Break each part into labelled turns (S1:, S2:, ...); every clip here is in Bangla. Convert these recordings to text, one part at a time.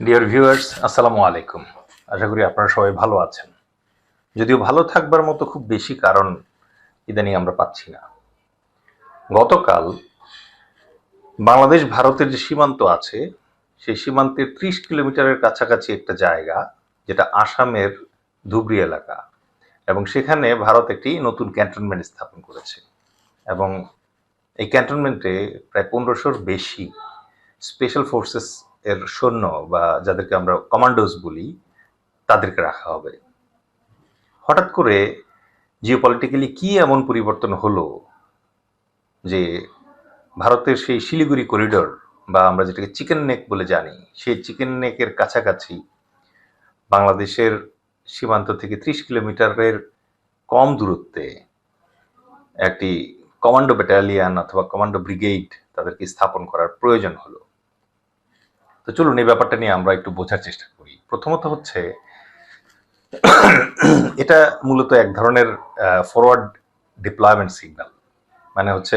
S1: ডিয়ার ভিউয়ার্স আসসালামু আলাইকুম। আশা করি আপনারা সবাই ভালো আছেন। যদিও ভালো থাকবার মতো খুব বেশি কারণ ইদানিং আমরা পাচ্ছি না। গতকাল বাংলাদেশ ভারতের যে সীমান্ত আছে, সেই সীমান্তের ত্রিশ কিলোমিটারের কাছাকাছি একটা জায়গা, যেটা আসামের ধুবড়ি এলাকা। এবং সেখানে ভারত একটি নতুন ক্যান্টনমেন্ট স্থাপন করেছে। এবং এই ক্যান্টনমেন্টে প্রায় পনেরোশোর বেশি স্পেশাল ফোর্সেস এর সৈন্য বা যাদেরকে আমরা কমান্ডোজ বলি, তাদেরকে রাখা হবে। হঠাৎ করে জিওপলিটিক্যালি কি এমন পরিবর্তন হলো যে ভারতের সেই শিলিগুড়ি করিডোর বা আমরা যেটাকে চিকেন নেক বলে জানি, সেই চিকেন নেকের কাছাকাছি বাংলাদেশের সীমান্ত থেকে ত্রিশ কিলোমিটারের কম দূরত্বে একটি কমান্ডো ব্যাটালিয়ান অথবা কমান্ডো ব্রিগেড তাদেরকে স্থাপন করার প্রয়োজন হলো। তো চলুন এই ব্যাপারটা নিয়ে আমরা একটু বোঝার চেষ্টা করি। প্রথমত হচ্ছে, এটা মূলত এক ধরনের ফরওয়ার্ড ডিপ্লয়মেন্ট সিগন্যাল মানে হচ্ছে,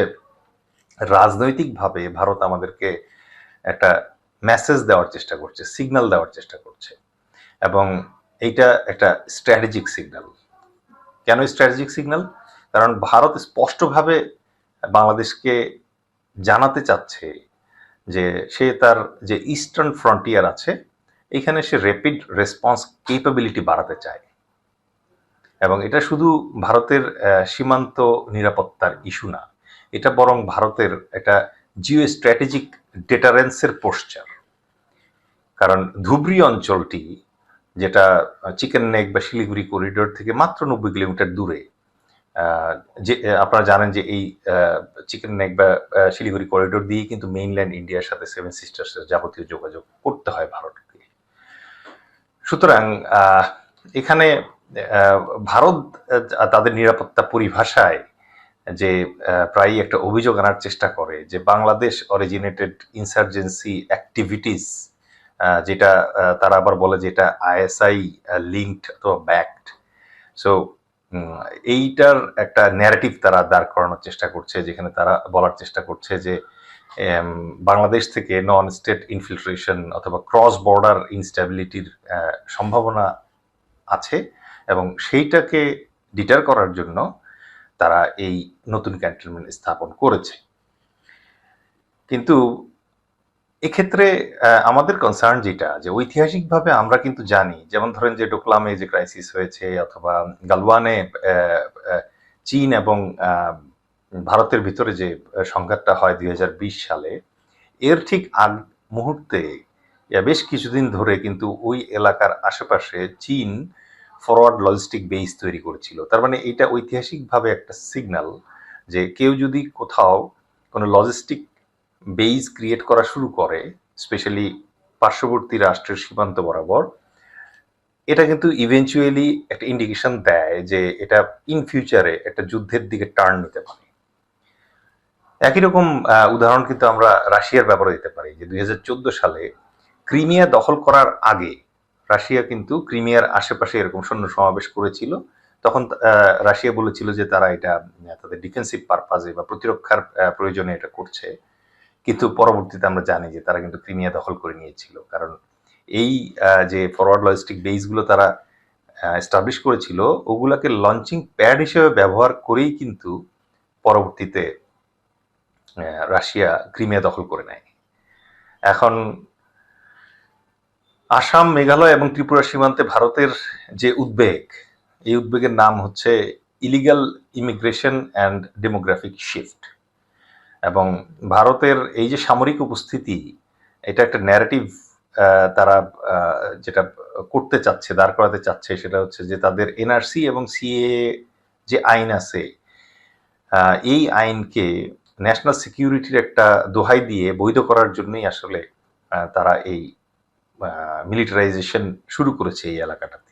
S1: রাজনৈতিকভাবে ভারত আমাদেরকে একটা মেসেজ দেওয়ার চেষ্টা করছে সিগন্যাল দেওয়ার চেষ্টা করছে। এবং এইটা একটা স্ট্র্যাটেজিক সিগন্যাল কেন স্ট্র্যাটেজিক সিগন্যাল কারণ ভারত স্পষ্টভাবে বাংলাদেশকে জানাতে চাচ্ছে যে সে তার যে ইস্টার্ন ফ্রন্টিয়ার আছে, এখানে সে র্যাপিড রেসপন্স কেপাবিলিটি বাড়াতে চায়। এবং এটা শুধু ভারতের সীমান্ত নিরাপত্তার ইস্যু না, এটা বরং ভারতের একটা জিও স্ট্র্যাটেজিক ডেটারেন্সের পোশ্চার কারণ ধুবড়ি অঞ্চলটি, যেটা চিকেন নেক বা শিলিগুড়ি করিডোর থেকে মাত্র নব্বই কিলোমিটার দূরে যে আপনারা জানেন যে এই চিকেন নেক বা শিলিগুড়ি করিডোর দিয়ে কিন্তু মেইনল্যান্ড ইন্ডিয়ার সাথে সেভেন সিস্টার্সের যাবতীয় যোগাযোগ করতে হয় ভারতকে। সুতরাং এখানে ভারত তাদের নিরাপত্তা পরিভাষায় যে প্রায়ই একটা অভিযোগ আনার চেষ্টা করে যে বাংলাদেশ অরিজিনেটেড ইনসার্জেন্সি অ্যাক্টিভিটিস যেটা তারা আবার বলে যে এটা আইএসআই লিঙ্কড অথবা ব্যাকড সো এইটার একটা ন্যারেটিভ তারা দাঁড় করানোর চেষ্টা করছে, যেখানে তারা বলার চেষ্টা করছে যে বাংলাদেশ থেকে নন স্টেট ইনফিলট্রেশন অথবা ক্রস বর্ডার ইনস্টেবিলিটির সম্ভাবনা আছে এবং সেইটাকে ডিটার করার জন্য তারা এই নতুন ক্যান্টনমেন্ট স্থাপন করেছে। কিন্তু এক্ষেত্রে আমাদের কনসার্ন যেটা, যে ঐতিহাসিকভাবে আমরা কিন্তু জানি, যেমন ধরেন যে ডোকলামে যে ক্রাইসিস হয়েছে অথবা গালওয়ানে চীন এবং ভারতের ভিতরে যে সংঘাতটা হয় দুই হাজার বিশ সালে, এর ঠিক আগ মুহূর্তে বেশ কিছুদিন ধরে কিন্তু ওই এলাকার আশেপাশে চীন ফরওয়ার্ড লজিস্টিক বেস তৈরি করেছিল। তার মানে এটা ঐতিহাসিকভাবে একটা সিগন্যাল যে কেউ যদি কোথাও কোনো লজিস্টিক বেস ক্রিয়েট করা শুরু করে স্পেশালি পার্শ্ববর্তী রাষ্ট্রের সীমান্ত বরাবর, এটা কিন্তু ইভেনচুয়ালি একটা ইন্ডিকেশন দেয় যে এটা ইন ফিউচারে একটা যুদ্ধের দিকে টার্ন নিতে পারে। একই রকম উদাহরণ কিন্তু আমরা রাশিয়ার ব্যাপারে দিতে পারি যে দুই হাজার চোদ্দ সালে ক্রিমিয়া দখল করার আগে রাশিয়া কিন্তু ক্রিমিয়ার আশেপাশে এরকম সৈন্য সমাবেশ করেছিল। তখন রাশিয়া বলেছিল যে তারা এটা তাদের ডিফেন্সিভ পারপাজে বা প্রতিরক্ষার প্রয়োজনে এটা করছে। কিন্তু পরবর্তীতে আমরা জানি যে তারা কিন্তু ক্রিমিয়া দখল করে নিয়েছিল। কারণ এই যে ফরওয়ার্ড লজিস্টিক বেসগুলো তারা এস্টাবলিশ করেছিল, ওগুলাকে লঞ্চিং প্যাড হিসেবে ব্যবহার করেই কিন্তু পরবর্তীতে রাশিয়া ক্রিমিয়া দখল করে নেয়। এখন আসাম, মেঘালয় এবং ত্রিপুরা সীমান্তে ভারতের যে উদ্বেগ, এই উদ্বেগের নাম হচ্ছে illegal immigration and demographic shift এবং ভারতের এই যে সামরিক উপস্থিতি, এটা একটা ন্যারেটিভ তারা যেটা করতে চাচ্ছে, দাঁড় করাতে চাচ্ছে, সেটা হচ্ছে যে তাদের এনআরসি এবং সিএ যে আইন আছে এই আইনকে ন্যাশনাল সিকিউরিটির একটা দোহাই দিয়ে বৈধ করার জন্যই আসলে তারা এই মিলিটারাইজেশন শুরু করেছে এই এলাকাটাতে।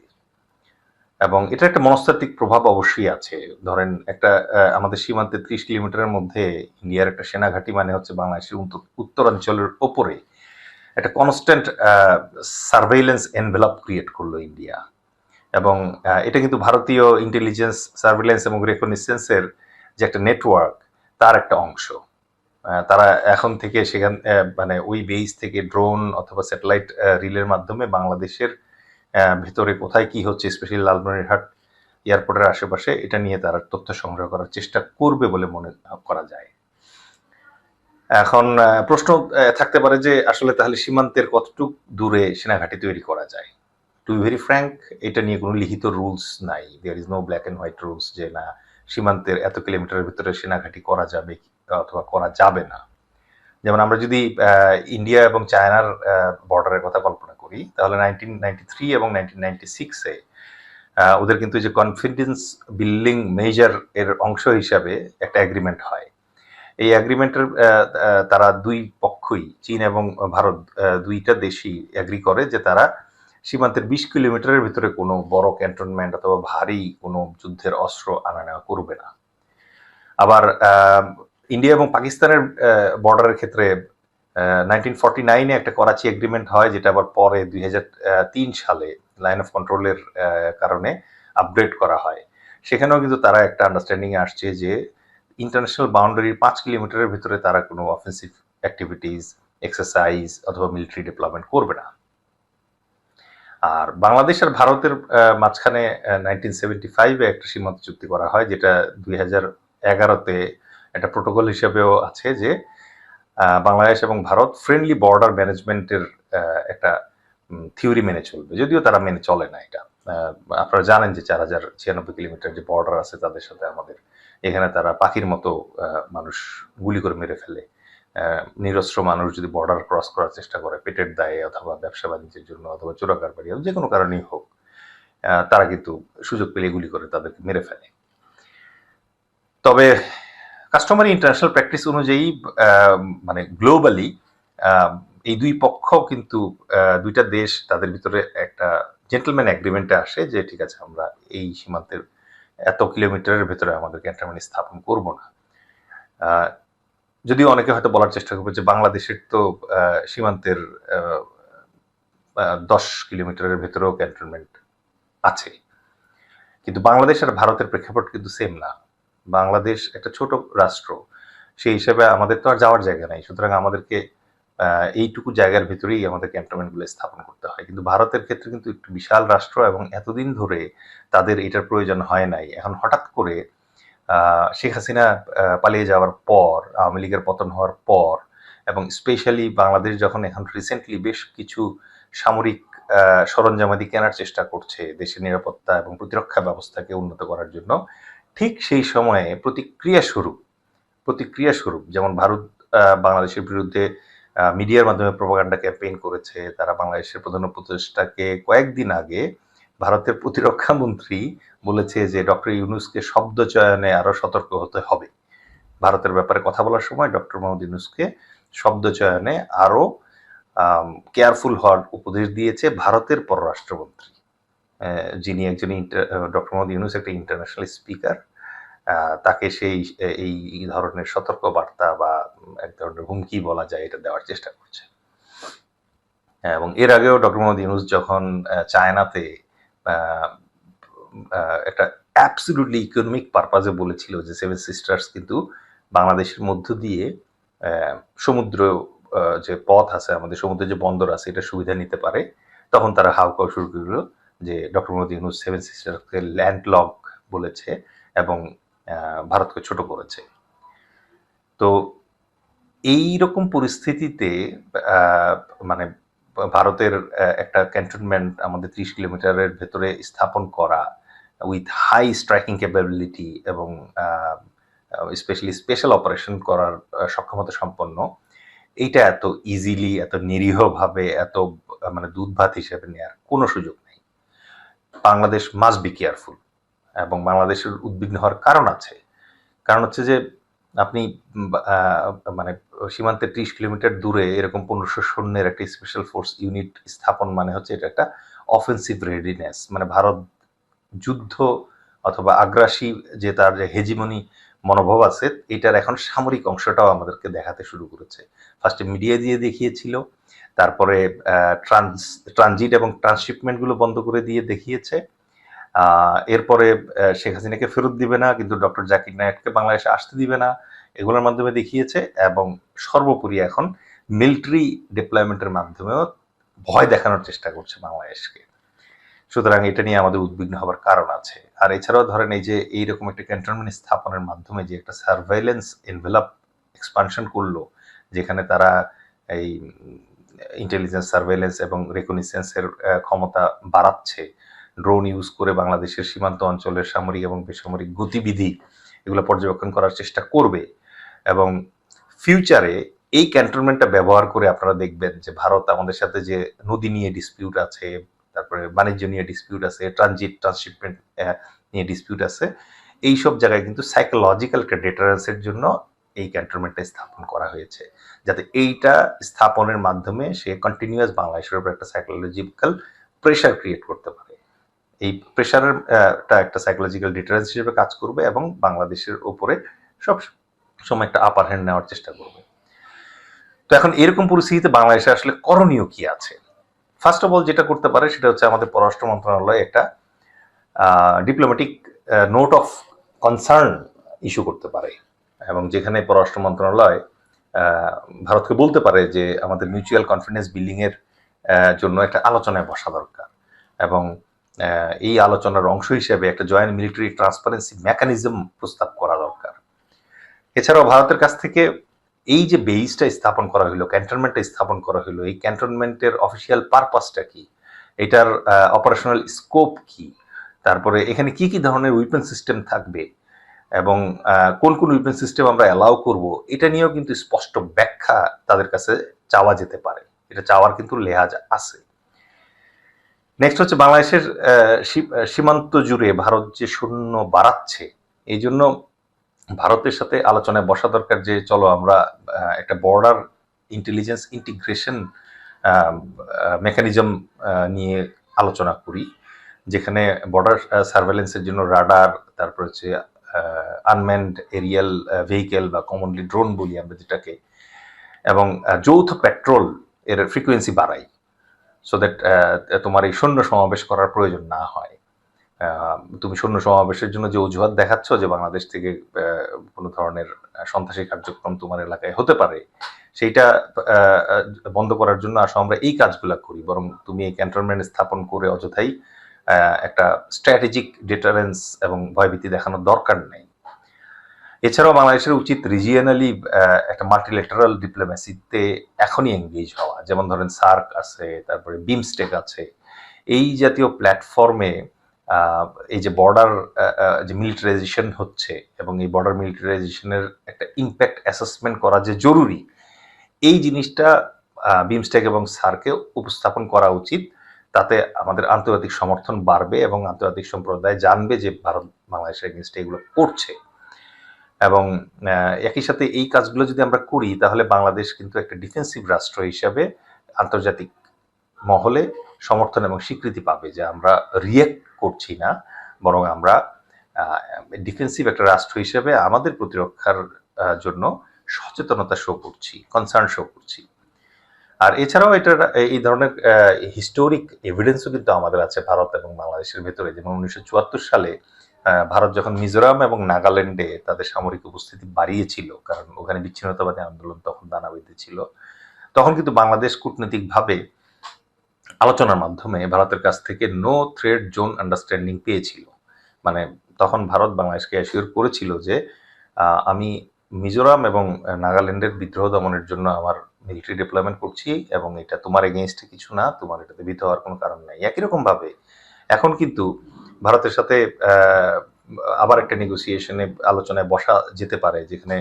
S1: এবং এটা একটা মনস্তাত্ত্বিক প্রভাব অবশ্যই আছে। ধরেন একটা আমাদের সীমান্তে ত্রিশ কিলোমিটারের মধ্যে ইন্ডিয়ার একটা সেনাঘাঁটি মানে হচ্ছে বাংলাদেশের উত্তরাঞ্চলের ওপরে একটা কনস্ট্যান্ট সার্ভেইলেন্স এনভেলপ ক্রিয়েট করল ইন্ডিয়া। এবং এটা কিন্তু ভারতীয় ইন্টেলিজেন্স সার্ভেলেন্স এবং রেকনিসেন্সের যে একটা নেটওয়ার্ক তার একটা অংশ। তারা এখন থেকে সেখান মানে ওই বেস থেকে ড্রোন অথবা স্যাটেলাইট রিলের মাধ্যমে বাংলাদেশের ভেতরে কোথায় কি হচ্ছে স্পেশালি লালমনিরহাট এয়ারপোর্টের আশেপাশে, এটা নিয়ে তারা তথ্য সংগ্রহ করার চেষ্টা করবে বলে মনে করা যায়। এখন প্রশ্ন থাকতে পারে যে আসলে তাহলে সীমান্তের কতটুক দূরে সেনাঘাঁটি তৈরি করা যায়। টু ভেরি ফ্র্যাঙ্ক এটা নিয়ে কোনো লিখিত রুলস নাই। There is no black and white rules যে না, সীমান্তের এত কিলোমিটারের ভিতরে সেনাঘাটি করা যাবে অথবা করা যাবে না। যেমন আমরা যদি ইন্ডিয়া এবং চায়নার বর্ডারের কথা কল্পনা করি, তাহলে নাইনটিন এবং নাইনটিন ওদের কিন্তু যে কনফিডেন্স বিল্ডিং মেজার এর অংশ হিসাবে একটা এগ্রিমেন্ট হয়। এই এগ্রিমেন্টের তারা দুই পক্ষই, চীন এবং ভারত দুইটা দেশই এগ্রি করে যে তারা সীমান্তের বিশ কিলোমিটারের ভিতরে কোনো বড় ক্যান্টনমেন্ট অথবা ভারী কোনো যুদ্ধের অস্ত্র আনা নেওয়া করবে না। আবার ইন্ডিয়া এবং পাকিস্তানের বর্ডারের ক্ষেত্রে নাইনটিন ফর্টি নাইনে একটা করাচি এগ্রিমেন্ট হয়, যেটা আবার পরে দুই সালে লাইন অফ কন্ট্রোলের কারণে আপগ্রেড করা হয়। সেখানেও কিন্তু তারা একটা আন্ডারস্ট্যান্ডিং আসছে যে ইন্টারন্যাশনাল বাউন্ডারির পাঁচ কিলোমিটারের ভিতরে তারা কোনো অফেন্সিভ অ্যাক্টিভিটিস এক্সারসাইজ অথবা মিলিটারি ডেভেলপমেন্ট করবে না। আর বাংলাদেশ আর ভারতের মাঝখানে নাইনটিন সেভেন্টি ফাইভে একটা সীমান্ত চুক্তি করা হয়, যেটা দুই হাজার এগারোতে একটা প্রোটোকল হিসেবেও আছে যে বাংলাদেশ এবং ভারত ফ্রেন্ডলি বর্ডার ম্যানেজমেন্টের একটা থিওরি মেনে চলবে। যদিও তারা মেনে চলে না এটা। আপনারা জানেন যে চার হাজার ছিয়ানব্বই কিলোমিটার যে বর্ডার আছে তাদের সাথে আমাদের, এখানে তারা পাখির মতো মানুষ গুলি করে মেরে ফেলে। নিরস্ত্র মানুষ যদি বর্ডার ক্রস করার চেষ্টা করে, পেটের দায়ে অথবা ব্যবসা বাণিজ্যের জন্য অথবা চোরাকার বাড়ি যে কোনো কারণেই হোক তারা কিন্তু সুযোগ পেলে গুলি করে তাদেরকে মেরে ফেলে। তবে কাস্টমারি ইন্টারন্যাশনাল প্র্যাকটিস অনুযায়ী মানে গ্লোবালি এই দুই পক্ষ কিন্তু দুইটা দেশ তাদের ভিতরে একটা জেন্টলম্যান এগ্রিমেন্টে আসে যে, ঠিক আছে, আমরা এই সীমান্তের এত কিলোমিটারের ভিতরে আমাদের ক্যান্টনমেন্ট স্থাপন করব না। যদিও অনেকে হয়তো বলার চেষ্টা করবে যে, বাংলাদেশের তো সীমান্তের দশ কিলোমিটারের ভেতরেও ক্যান্টনমেন্ট আছে। কিন্তু বাংলাদেশ আর ভারতের প্রেক্ষাপট কিন্তু সেম না। বাংলাদেশ একটা ছোট রাষ্ট্র, সেই হিসেবে আমাদের তো আর যাওয়ার জায়গা নাই। সুতরাং আমাদেরকে এইটুকু জায়গার ভিতরেই আমাদের ক্যান্টনমেন্টগুলো স্থাপন করতে হয়। কিন্তু ভারতের ক্ষেত্রে কিন্তু একটু বিশাল রাষ্ট্র এবং এতদিন ধরে তাদের এটার প্রয়োজন হয় নাই। এখন হঠাৎ করে শেখ হাসিনা পালিয়ে যাওয়ার পর, আওয়ামী লীগের পতন হওয়ার পর এবং স্পেশালি বাংলাদেশ যখন এখন রিসেন্টলি বেশ কিছু সামরিক সরঞ্জামাদি কেনার চেষ্টা করছে দেশের নিরাপত্তা এবং প্রতিরক্ষা ব্যবস্থাকে উন্নত করার জন্য ঠিক সেই সময়ে প্রতিক্রিয়া স্বরূপ প্রতিক্রিয়া স্বরূপ, যেমন ভারত বাংলাদেশের বিরুদ্ধে মিডিয়ার মাধ্যমে প্রপাগান্ডা ক্যাম্পেইন করেছে, তারা বাংলাদেশের প্রধান উপদেষ্টাকে কয়েকদিন আগে ভারতের প্রতিরক্ষা মন্ত্রী বলেছে যে ডক্টর ইউনুসকে শব্দ চয়নে আরও সতর্ক হতে হবে। ভারতের ব্যাপারে কথা বলার সময় ডক্টর মোহাম্মদ ইউনুসকে শব্দ চয়নে আরও কেয়ারফুল হওয়ার উপদেশ দিয়েছে ভারতের পররাষ্ট্রমন্ত্রী। যিনি একজন ডক্টর মোহাম্মদ ইউনুস একটা ইন্টারন্যাশনাল স্পিকার তাকে সেই এই ধরনের সতর্ক বার্তা বা এক ধরনের হুমকি বলা যায় এটা দেওয়ার চেষ্টা করছে। হ্যাঁ, এবং এর আগেও ডক্টর মোহাম্মদ ইউনুস যখন চায়নাতে একটা অ্যাবসলিউটলি ইকোনমিক পারপাজে বলেছিল যে সেভেন সিস্টার্স কিন্তু বাংলাদেশের মধ্য দিয়ে সমুদ্র যে পথ আছে আমাদের সমুদ্রে যে বন্দর আছে এটা সুবিধা নিতে পারে তখন তারা হাউকাও শুরু করল। যে ডক্টর মোহাম্মদ ইউনুস সেভেন সিস্টারকে ল্যান্ডলক বলেছে এবং ভারতকে ছোট করেছে। তো এই রকম পরিস্থিতিতে মানে ভারতের একটা ক্যান্টনমেন্ট আমাদের ত্রিশ কিলোমিটারের ভেতরে স্থাপন করা উইথ হাই স্ট্রাইকিং ক্যাপাবিলিটি এবং স্পেশালি স্পেশাল অপারেশন করার সক্ষমতা সম্পন্ন, এইটা এত ইজিলি এত নিরীহভাবে এত মানে দুধ ভাত হিসেবে নেওয়ার কোনো সুযোগ নেই। বাংলাদেশ মাস্ট বি কেয়ারফুল এবং বাংলাদেশের উদ্বিগ্ন হওয়ার কারণ আছে। কারণ হচ্ছে যে, আপনি মানে সীমান্তের ত্রিশ কিলোমিটার দূরে এরকম পনেরোশো সৈন্যের একটা স্পেশাল ফোর্স ইউনিট স্থাপন মানে হচ্ছে এটা একটা অফেন্সিভ রেডিনেস মানে ভারত যুদ্ধ অথবা আগ্রাসী যে তার যে হেজিমনি মনোভাব আছে, এটার এখন সামরিক অংশটাও আমাদেরকে দেখাতে শুরু করেছে। ফার্স্টে মিডিয়া দিয়ে দেখিয়েছিল তারপরে ট্রান্স ট্রানজিট এবং ট্রান্সশিপমেন্টগুলো বন্ধ করে দিয়ে দেখিয়েছে। এরপরে শেখ হাসিনাকে ফেরত দিবে না, কিন্তু ডক্টর জাকির নায়েককে বাংলাদেশে আসতে দিবে না, এগুলোর মাধ্যমে দেখিয়েছে এবং সর্বোপরি এখন মিলিটারি ডিপ্লয়মেন্টের মাধ্যমেও ভয় দেখানোর চেষ্টা করছে বাংলাদেশকে। সুতরাং এটা নিয়ে আমাদের উদ্বিগ্ন হবার কারণ আছে। আর এছাড়াও ধরেন এই যে, এইরকম একটা ক্যান্টনমেন্ট স্থাপনের মাধ্যমে যে একটা সার্ভেইলেন্স এনভেলপ এক্সপানশন করল, যেখানে তারা এই ইন্টেলিজেন্স সার্ভেলেন্স এবং রেকনিসেন্সের ক্ষমতা বাড়াচ্ছে। ড্রোন ইউজ করে বাংলাদেশের সীমান্ত অঞ্চলের সামরিক এবং বেসামরিক গতিবিধি এগুলো পর্যবেক্ষণ করার চেষ্টা করবে এবং ফিউচারে এই ক্যান্টনমেন্টটা ব্যবহার করে আপনারা দেখবেন যে ভারত আমাদের সাথে যে নদী নিয়ে ডিসপিউট আছে, তারপরে বাণিজ্য নিয়ে ডিসপিউট আছে ট্রানজিট ট্রান্সশিপমেন্ট নিয়ে ডিসপিউট আছে এই সব জায়গায় কিন্তু সাইকোলজিক্যাল ডেটারেন্সের জন্য এই ক্যান্টনমেন্টটা স্থাপন করা হয়েছে। যাতে এইটা স্থাপনের মাধ্যমে সে কন্টিনিউয়াস বাংলাদেশের উপর একটা সাইকোলজিক্যাল প্রেশার ক্রিয়েট করতে পারে। এই প্রেশারের একটা সাইকোলজিক্যাল ডিটারেন্স হিসেবে কাজ করবে এবং বাংলাদেশের উপরে সব সময় একটা আপার হ্যান্ড নেওয়ার চেষ্টা করবে। তো এখন এরকম পরিস্থিতিতে বাংলাদেশে আসলে করণীয় কি আছে? ফার্স্ট অফ অল যেটা করতে পারে সেটা হচ্ছে আমাদের পররাষ্ট্র মন্ত্রণালয় একটা diplomatic note of concern issue করতে পারে। এবং যেখানে পররাষ্ট্র মন্ত্রণালয় ভারতকে বলতে পারে যে আমাদের মিউচুয়াল কনফিডেন্স বিল্ডিং এর জন্য একটা আলোচনায় বসা দরকার। এবং এই আলোচনার অংশ হিসেবে একটা জয়েন্ট মিলিটারি ট্রান্সপারেন্সি মেকানিজম প্রস্তাব করা দরকার। এছাড়াও ভারতের কাছ থেকে এই যে বেইসটা স্থাপন করা হলো ক্যান্টনমেন্টটা স্থাপন করা হলো এই ক্যান্টনমেন্টের অফিসিয়াল পারপাসটা কি? এটার অপারেশনাল স্কোপ কি? তারপরে এখানে কি কি ধরনের উইপেন সিস্টেম থাকবে? এবং কোন কোন উইপেন সিস্টেম আমরা অ্যালাউ করব, এটা নিয়েও কিন্তু স্পষ্ট ব্যাখ্যা তাদের কাছে চাওয়া যেতে পারে। এটা চাওয়ার কিন্তু লেহাজ আছে। নেক্সট হচ্ছে বাংলাদেশের সীমান্ত জুড়ে ভারত যে শূন্য বাড়াচ্ছে, এই জন্য ভারতের সাথে আলোচনায় বসা দরকার যে, চলো আমরা একটা বর্ডার ইন্টেলিজেন্স ইন্টিগ্রেশন মেকানিজম নিয়ে আলোচনা করি, যেখানে বর্ডার সার্ভেলেন্সের জন্য রাডার তারপর হচ্ছে আনম্যান্ড এরিয়াল ভেহিকেল বা কমনলি ড্রোন বলি আমরা যেটাকে, এবং যৌথ পেট্রোল এর ফ্রিকোয়েন্সি বাড়াই সো দ্যাট তোমার এই সৈন্য সমাবেশ করার প্রয়োজন না হয়। তুমি সৈন্য সমাবেশের জন্য যে অজুহাত দেখাচ্ছ যে বাংলাদেশ থেকে কোনো ধরনের সন্ত্রাসী কার্যক্রম তোমার এলাকায় হতে পারে, সেইটা বন্ধ করার জন্য আসো, আমরা এই কাজগুলো করি, বরং তুমি এই ক্যান্টনমেন্ট স্থাপন করে অযথাই একটা স্ট্র্যাটেজিক ডিটারেন্স এবং ভয়ভীতি দেখানোর দরকার নেই। এছাড়াও বাংলাদেশের উচিত রিজিয়নালি একটা মাল্টিলেটারাল ডিপ্লোমেসিতে এখনই এঙ্গেজ হওয়া। যেমন ধরেন সার্ক আছে, তারপরে বিমস্টেক আছে। এই জাতীয় প্ল্যাটফর্মে এই যে বর্ডার যে মিলিটারাইজেশন হচ্ছে এবং এই বর্ডার মিলিটারাইজেশনের একটা ইম্প্যাক্ট অ্যাসেসমেন্ট করা যে জরুরি, এই জিনিসটা বিমস্টেক এবং সার্কে উপস্থাপন করা উচিত। তাতে আমাদের আন্তর্জাতিক সমর্থন বাড়বে এবং আন্তর্জাতিক সম্প্রদায় জানবে যে ভারত, বাংলাদেশের এগেনস্টে এগুলো করছে। এবং একই সাথে এই কাজগুলো যদি আমরা করি, তাহলে বাংলাদেশ কিন্তু একটা ডিফেন্সিভ রাষ্ট্র হিসাবে আন্তর্জাতিক মহলে সমর্থন এবং স্বীকৃতি পাবে যে আমরা রিয়েক্ট করছি না, বরং আমরা ডিফেন্সিভ একটা রাষ্ট্র হিসেবে আমাদের প্রতিরক্ষার জন্য সচেতনতা শো করছি কনসার্ন শো করছি। আর এছাড়াও এটার এই ধরনের হিস্টোরিক এভিডেন্সও কিন্তু আমাদের আছে ভারত এবং বাংলাদেশের ভেতরে। যেমন উনিশশো চুয়াত্তর সালে ভারত যখন মিজোরাম এবং নাগাল্যান্ডে তাদের সামরিক উপস্থিতি বাড়িয়েছিল, কারণ ওখানে বিচ্ছিন্নতাবাদী আন্দোলন তখন দানা বেঁধেছিল তখন কিন্তু বাংলাদেশ কূটনৈতিকভাবে আলোচনার মাধ্যমে ভারতের কাছ থেকে নো থ্রেড জোন আন্ডারস্ট্যান্ডিং পেয়েছিল। মানে তখন ভারত বাংলাদেশকে অ্যাসিওর করেছিল যে আমি মিজোরাম এবং নাগাল্যান্ডের বিদ্রোহ দমনের জন্য আমার মিলিটারি ডিপ্লয়মেন্ট করছি এবং এটা তোমার এগেনস্টে কিছু না, তোমার এটাতে ভীত হওয়ার কোনো কারণ নাই। একই রকম ভাবে এখন কিন্তু ভারতের সাথে আবার একটা নেগোসিয়েশনে আলোচনায় বসা যেতে পারে, যেখানে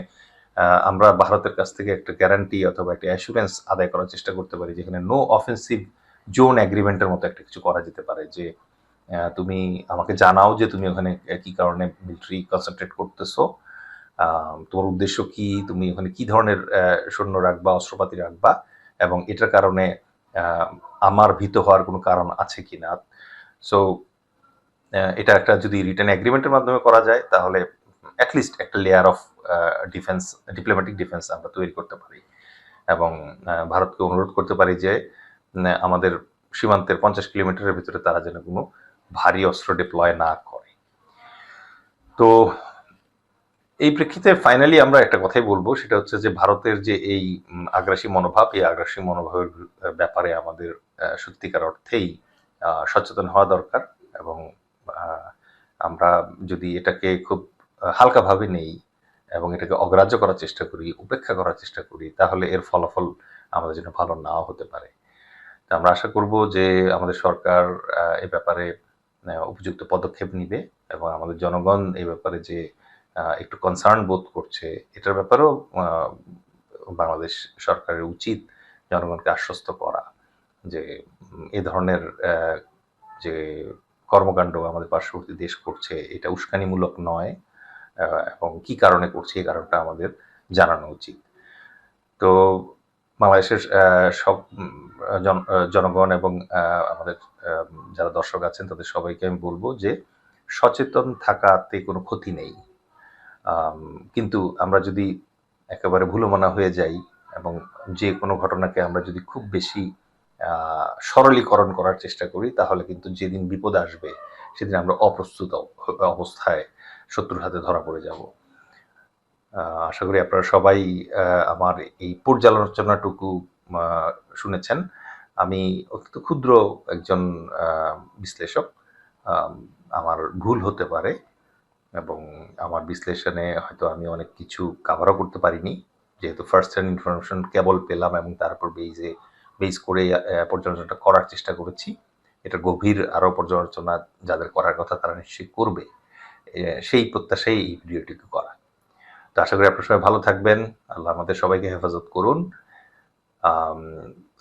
S1: আমরা ভারতের কাছ থেকে একটা গ্যারান্টি অথবা একটা অ্যাসুরেন্স আদায় করার চেষ্টা করতে পারি, যেখানে নো অফেন্সিভ জোন এগ্রিমেন্টের মতো একটা কিছু করা যেতে পারে যে তুমি আমাকে জানাও যে তুমি ওখানে কি কারণে মিলিটারি কনসেন্ট্রেট করতেছো। তোমার উদ্দেশ্য কি? তুমি ওখানে কি ধরনের সৈন্য রাখবা, অস্ত্রপাতি রাখবা? এবং এটার কারণে আমার ভীত হওয়ার কোনো কারণ আছে কি না সো এটা একটা যদি রিটার্ন এগ্রিমেন্টের মাধ্যমে করা যায়, তাহলে অ্যাটলিস্ট একটা layer of defence diplomatic defence আমরা তৈরি করতে পারি। এবং ভারতকে অনুরোধ করতে পারি যে আমাদের সীমান্তের পঞ্চাশ কিলোমিটারের ভিতরে তারা যেন কোনো ভারী অস্ত্র ডিপ্লয় না করে। তো এই প্রেক্ষিতে ফাইনালি আমরা একটা কথাই বলব, সেটা হচ্ছে যে ভারতের যে এই আগ্রাসী মনোভাব, এই আগ্রাসী মনোভাবের ব্যাপারে আমাদের সত্যিকার অর্থেই সচেতন হওয়া দরকার এবং আমরা যদি এটাকে খুব হালকাভাবে নেই এবং এটাকে অগ্রাহ্য করার চেষ্টা করি, উপেক্ষা করার চেষ্টা করি, তাহলে এর ফলাফল আমাদের জন্য ভালো নাও হতে পারে। তো আমরা আশা করব যে আমাদের সরকার এ ব্যাপারে উপযুক্ত পদক্ষেপ নিবে এবং আমাদের জনগণ এই ব্যাপারে যে একটু কনসার্ন বোধ করছে। এটার ব্যাপারেও বাংলাদেশ সরকারের উচিত জনগণকে আশ্বস্ত করা যে এ ধরনের যে কর্মকাণ্ড আমাদের পার্শ্ববর্তী দেশ করছে, এটা উস্কানিমূলক নয় এবং কি কারণে করছে এই কারণটা আমাদের জানানো উচিত। তো বাংলাদেশের সব জনগণ এবং আমাদের যারা দর্শক আছেন, তাদের সবাইকে আমি বলব যে, সচেতন থাকাতে কোনো ক্ষতি নেই। কিন্তু আমরা যদি একেবারে ভুলমনা হয়ে যাই এবং যে কোনো ঘটনাকে আমরা যদি খুব বেশি সরলীকরণ করার চেষ্টা করি, তাহলে কিন্তু যেদিন বিপদ আসবে, সেদিন আমরা অপ্রস্তুত অবস্থায় শত্রুর হাতে ধরা পড়ে যাব। আশা করি আপনারা সবাই আমার এই পর্যালোচনাটুকু শুনেছেন। আমি অত্যন্ত ক্ষুদ্র একজন বিশ্লেষক। আমার ভুল হতে পারে। এবং আমার বিশ্লেষণে হয়তো আমি অনেক কিছু কাভারও করতে পারিনি। যেহেতু ফার্স্ট হ্যান্ড ইনফরমেশন কেবল পেলাম এবং তারপর বেইজে বেইজ করে পর্যালোচনাটা করার চেষ্টা করেছি। এটা গভীর আরও পর্যালোচনা যাদের করার কথা তারা নিশ্চয়ই করবে। সেই প্রত্যাশাই এই ভিডিওটিকে করা। তো আশা করি আপনারা সবাই ভালো থাকবেন। আল্লাহ আমাদের সবাইকে হেফাজত করুন।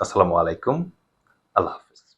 S1: আসসালামু আলাইকুম। আল্লাহ হাফিজ।